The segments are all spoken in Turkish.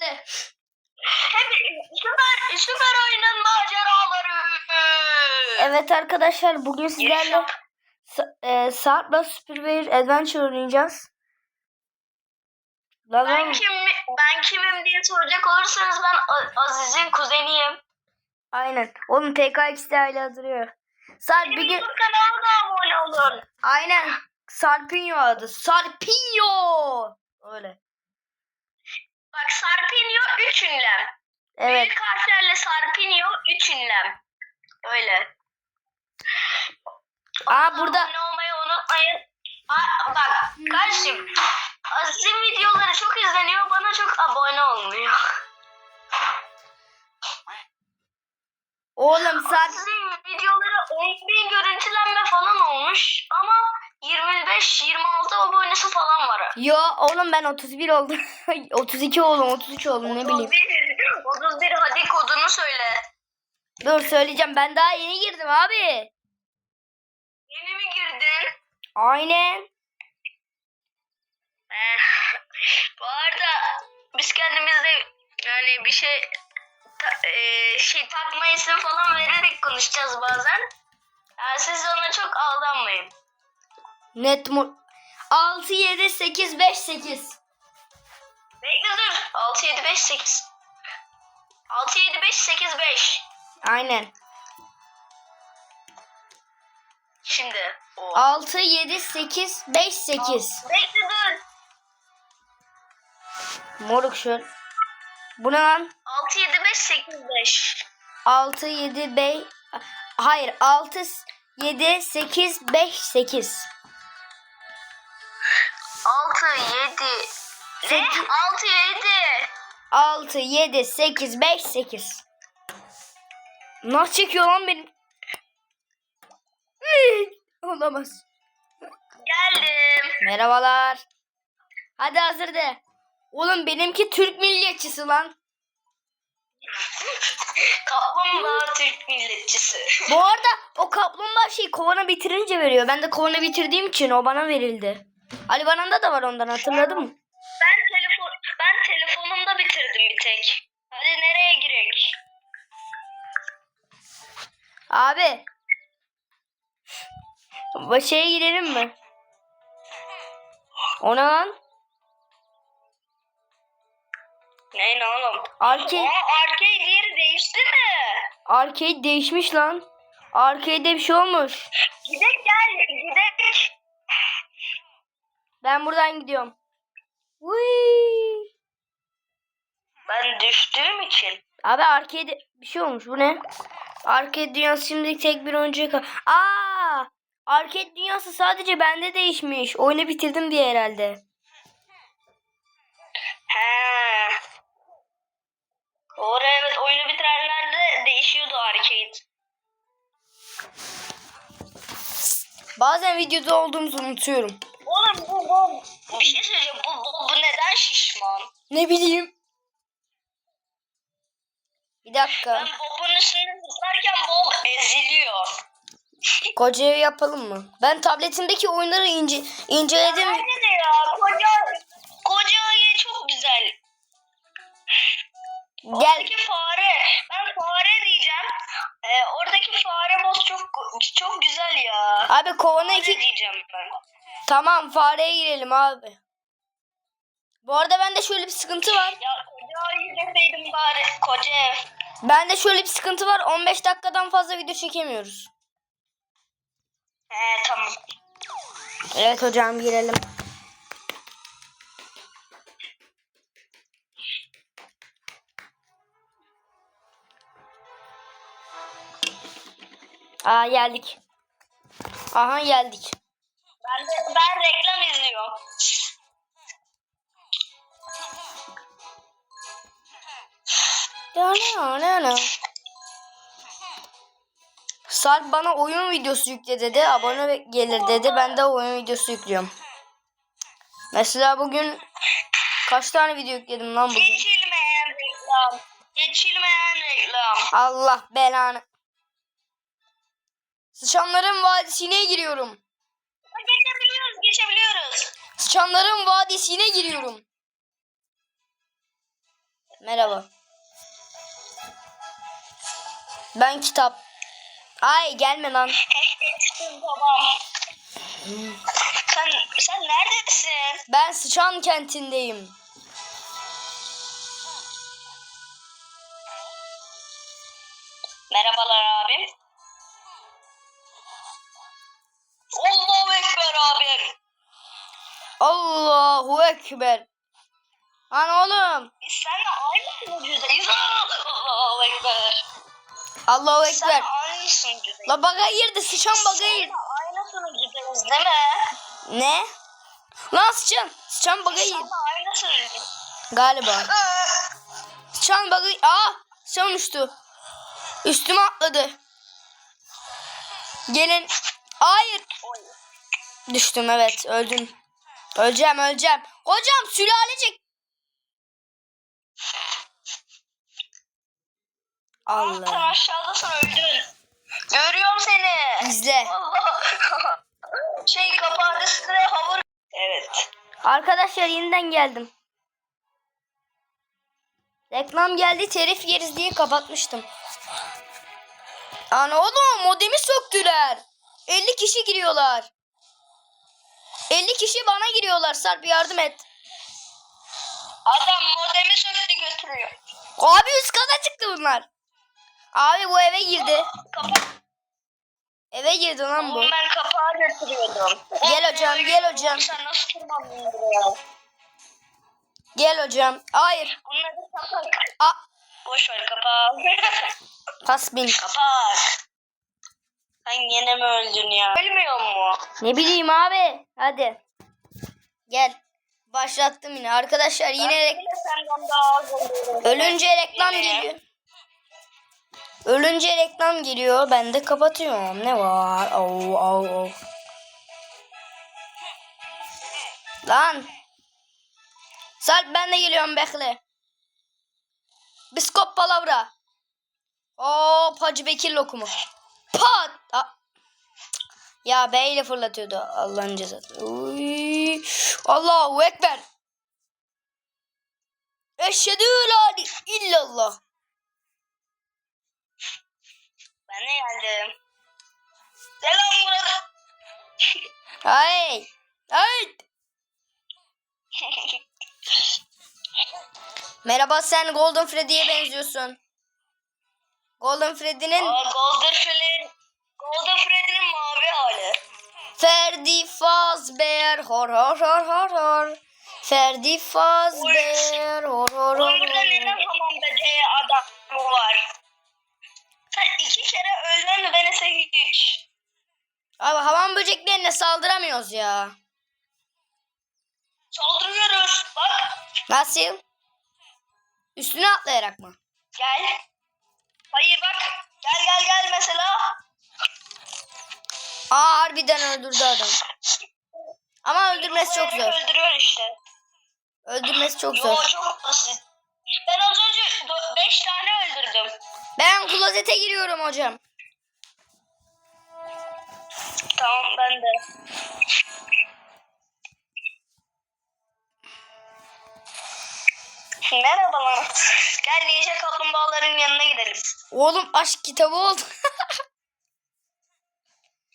Hadi. Hep süper, süper oyunun maceraları. Evet arkadaşlar bugün sizlerle. Sa- e, Sarp'la Superware Adventure oynayacağız. Lan Ben oğlum, kim ben kimim diye soracak olursanız ben A- Aziz'in kuzeniyim. Aynen. Oğlum TKX'de hala duruyor. Sarp bir Benim gün... YouTube kanalıma da abone olun. Aynen. Sarpinho adı. Sarpinho. Öyle. Bak Sarpinho 3 ünlem. Evet. Büyük harflerle Sarpinho 3 ünlem. Öyle. Aa burada Abone olmayı unutmayın. Aa, bak kardeşim Aziz'in videoları çok izleniyor bana çok abone olmuyor. oğlum Sarp Aziz'in videoları 10 bin görüntülenme falan olmuş Yo oğlum ben 31 oldum. 32 oldum 33 oldum ne bileyim. 31, 31 hadi kodunu söyle. Dur söyleyeceğim ben daha yeni girdim abi. Yeni mi girdin? Aynen. Eh, Bu arada biz kendimizde yani bir şey ta- e, şey takma isim falan vererek konuşacağız bazen. Yani siz ona çok aldanmayın. Net mu 6 7 8 5 8. Bekle dur. 6 7 5 8. 6 7 5 8 5. Aynen. Şimdi o. 6 7 8 5 8. Bekle dur. Moruk şu. Bu ne lan? 6 7 5 8 5. 6 7 5 Hayır 6 7 8 5 8. 6 7 ne? Sekiz. 6 7. 6 7 8 5 8. Nasıl çekiyor lan benim? Olamaz. Geldim. Merhabalar. Hadi hazır de. Oğlum benimki Türk milliyetçisi lan. Kaplumbağa Türk milletçisi. Bu arada o kaplumbağa şey kovana bitirince veriyor. Ben de kovana bitirdiğim için o bana verildi. Ali Banan'da da var ondan hatırladın mı? Ben telefon ben telefonumda bitirdim bir tek. Hadi nereye girek? Abi. Bu şeye girelim mi? O ne lan? Ne ne oğlum? Arcade, Aa arcade yeri değişti mi? arcade değişmiş lan. Arcade'de bir şey olmuş. Gidek gel gidek. Ben buradan gidiyorum. Uy. Ben düştüğüm için. Abi arcade bir şey olmuş. Bu ne? Arcade dünyası şimdi tek bir oyuncuya kal. Aa! Arcade dünyası sadece bende değişmiş. Oyunu bitirdim diye herhalde. He. Doğru evet oyunu bitirenlerde değişiyordu arcade. Bazen videoda olduğumuzu unutuyorum. Bu bir şey söyleyeceğim bu, bu, bu neden şişman? Ne bileyim. Bir dakika. Ben Bob'un üstünde zıplarken Bob eziliyor. Koca ev yapalım mı? Ben tabletimdeki oyunları ince, inceledim. Bence de ya koca koca ayı çok güzel. Gel. Oradaki fare. Ben fare diyeceğim. Ee, oradaki fare boss çok çok güzel ya. Abi kovana iki... diyeceğim ben. Tamam fareye girelim abi. Bu arada bende şöyle bir sıkıntı var. Ya deseydim bari. Koca ev. Bende şöyle bir sıkıntı var. 15 dakikadan fazla video çekemiyoruz. He tamam. Evet hocam girelim. Aa geldik. Aha geldik. Ben reklam izliyorum. Sarp bana oyun videosu yükle dedi. Abone gelir dedi. Ben de oyun videosu yüklüyorum. Mesela bugün kaç tane video yükledim lan bugün? Geçilmeyen reklam. Geçilmeyen reklam. Allah belanı. Sıçanların vadisine giriyorum. Sıçanların vadisine giriyorum. Merhaba. Ben kitap. Ay gelme lan. Sen, sen neredesin? Ben sıçan kentindeyim. Merhabalar Ekber. Lan oğlum. Biz seninle aynı sunucudayız. Allahu Ekber. Allahu Sen Ekber. aynı sunucudayız. La baga girdi. Sıçan baga girdi. Seninle aynı sunucudayız değil mi? Ne? Lan sıçan. Sıçan baga girdi. Seninle aynı sunucudayız. Galiba. Sıçan baga... Aa! Sıçan uçtu. Üstüme atladı. Gelin. Hayır. Düştüm evet. Öldüm. Öleceğim öleceğim. Hocam sülalecek. Allah. aşağıdasın öldün. Görüyorum seni. İzle. Allah. şey kapağı üstüne havur. Evet. Arkadaşlar yeniden geldim. Reklam geldi telif yeriz diye kapatmıştım. Ana oğlum modemi söktüler. 50 kişi giriyorlar. 50 kişi bana giriyorlar. Sarp yardım et. Adam modemi söktü götürüyor. Abi üst kata çıktı bunlar. Abi bu eve girdi. Kapak. Eve girdi lan bu. Ben kapağı götürüyordum. Gel hocam, gel hocam. Sen nasıl tırmandın buraya? Gel hocam. Hayır. Bunları kapak. A Boş ver kapağı. pas bin. kapak. Sen yine mi öldün ya? Ölmüyor mu? Ne bileyim abi. Hadi. Gel. Başlattım yine. Arkadaşlar yine Ben rek- bile senden daha az oluyorum. ölünce reklam geliyor. Ölünce reklam geliyor. Ben de kapatıyorum. Ne var? Au au au. Lan. Sarp ben de geliyorum bekle. Biskop palavra. Hop Hacı Bekir lokumu. Pat. Ya B ile fırlatıyordu Allah'ın cezası. Uy. Allahu Ekber. Eşhedü la illallah. Ben de geldim. Selam burada. Hay. Hay. Merhaba sen Golden Freddy'ye benziyorsun. Golden Freddy'nin Golden Freddy. Golden Freddy'nin mavi hali. Ferdi Fazbear hor hor hor hor hor. Ferdi Fazbear hor hor hor. Oğlum burada hor. neden hamam böceği adam var? Sen iki kere öldün ben ise hiç. Abi hamam böceklerine saldıramıyoruz ya. Saldırıyoruz. Bak Nasıl? Üstüne atlayarak mı? gel. Hayır bak. Gel gel gel mesela. Aa harbiden öldürdü adam. Ama öldürmesi çok zor. Öldürüyor işte. Öldürmesi çok Yo zor. çok basit. Ben az önce 5 tane öldürdüm. Ben klozete giriyorum hocam. Tamam ben de. Merhabalar. Gel Ninja Kaplumbağaların yanına gidelim. Oğlum aşk kitabı oldu.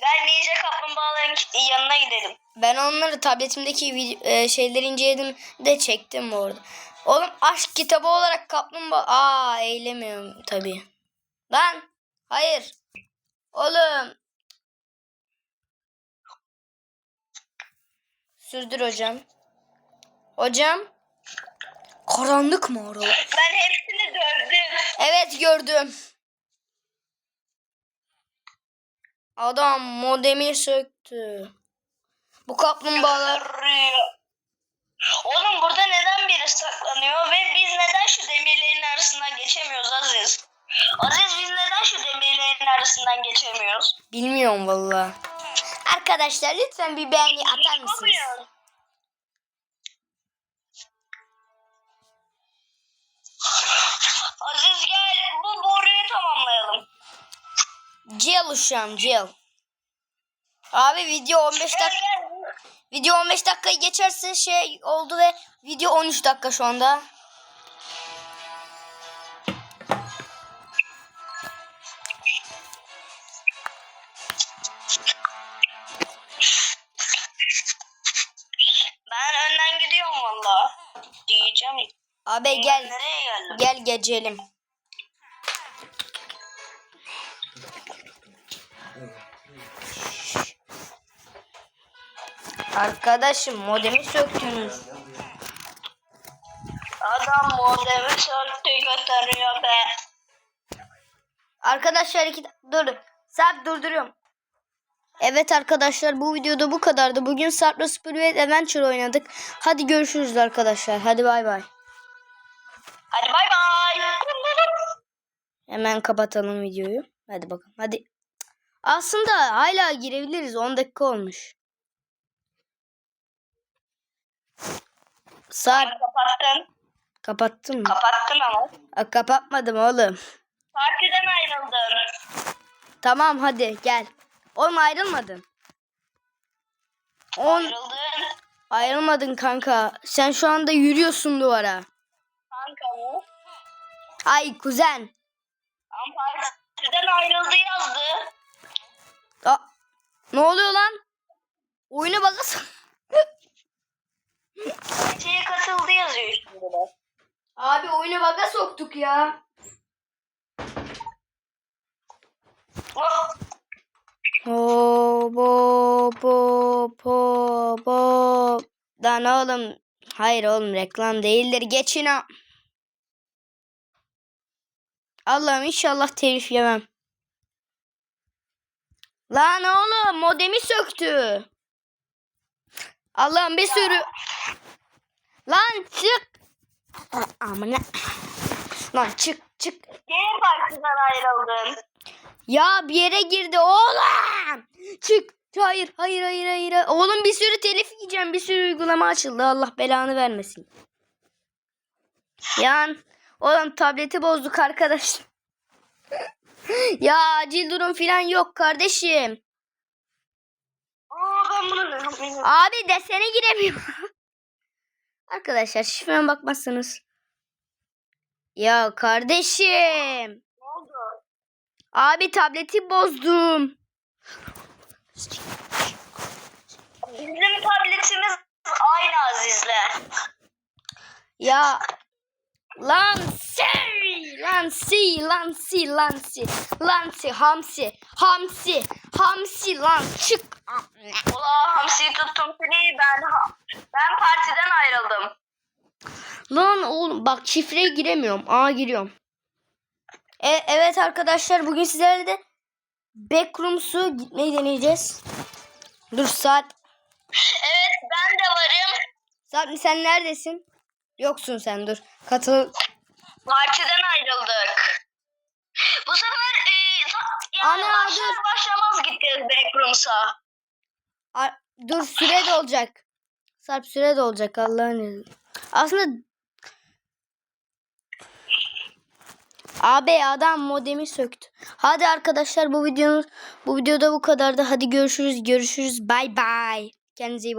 Gel Ninja Kaplumbağaların yanına gidelim. ben onları tabletimdeki e, şeyleri inceledim de çektim bu arada. Oğlum aşk kitabı olarak kaplumbağa... Aa eylemiyorum tabii. Lan hayır. Oğlum. Sürdür hocam. Hocam. Karanlık mı orada? Ben hepsini dövdüm. Evet gördüm. Adam modemi söktü. Bu kaplumbağalar. Oğlum burada neden biri saklanıyor ve biz neden şu demirlerin arasından geçemiyoruz Aziz? Aziz biz neden şu demirlerin arasından geçemiyoruz? bilmiyorum valla. Arkadaşlar lütfen bir beğeni atar mısınız? Aziz gel bu boruyu tamamlayalım. Jail uşağım jail. Abi video 15 şey, dakika video 15 dakikayı geçerse şey oldu ve video 13 dakika şu anda. Ben önden gidiyorum valla. Diyeceğim. Abi gel. Nereye? Gel gecelim. Arkadaşım modemi söktünüz. Adam modemi söktü götürüyor be. Arkadaşlar iki dur. Sarp durduruyorum. Evet arkadaşlar bu videoda bu kadardı. Bugün Sarp'la Spirit Adventure oynadık. Hadi görüşürüz arkadaşlar. Hadi bay bay. Hadi bay bay. Hemen kapatalım videoyu. Hadi bakalım. Hadi. Aslında hala girebiliriz. 10 dakika olmuş. Sarp Kapattın. kapattın mı? Kapattın ama. Aa, kapatmadım oğlum. Partiden ayrıldın. Tamam hadi gel. Oğlum ayrılmadın. On Ayrıldın. ayrılmadın kanka. Sen şu anda yürüyorsun duvara. Kanka bu. Ay kuzen. Ama partiden ayrıldı yazdı. Aa, ne oluyor lan? Oyuna bakasın. Şeye katıldı yazıyor şimdi de. Abi oyuna baga soktuk ya. Oh, Ho bo bo po bo. Lan oğlum. Hayır oğlum reklam değildir. Geçin ha. Allah'ım inşallah telif yemem. Lan oğlum modemi söktü. Allah'ım bir sürü. Lan çık. Amına. Lan çık çık. Yine partiden ayrıldın. Ya bir yere girdi oğlum. Çık. Hayır hayır hayır hayır. Oğlum bir sürü telif yiyeceğim. Bir sürü uygulama açıldı. Allah belanı vermesin. Yan. Oğlum tableti bozduk arkadaş. ya acil durum falan yok kardeşim. Aa ben bunu ne yapayım? Abi desene giremiyorum. Arkadaşlar şifreme bakmazsınız. Ya kardeşim. Ne oldu? Abi tableti bozdum. Bizim tabletimiz aynı Aziz'le. Ya lan si lan si lan si lan si lan si hamsi hamsi hamsi lan çık. Ula hamsiyi tuttum seni ben ben partiden ayrıldım. Lan oğlum bak şifreye giremiyorum. Aa giriyorum. E, evet arkadaşlar bugün sizlerle de Backrooms'u gitmeyi deneyeceğiz. Dur saat. Evet ben de varım. Saat sen neredesin? Yoksun sen dur. Katıl. Partiden ayrıldık. Bu sefer e, yani Ana, başlar dur. başlamaz gideceğiz Backrooms'a. A- dur süre de olacak. Sarp süre de olacak Allah'ın izniyle. Aslında Abi adam modemi söktü. Hadi arkadaşlar bu videonun bu videoda bu kadardı. Hadi görüşürüz. Görüşürüz. Bay bay. Kendinize iyi bakın.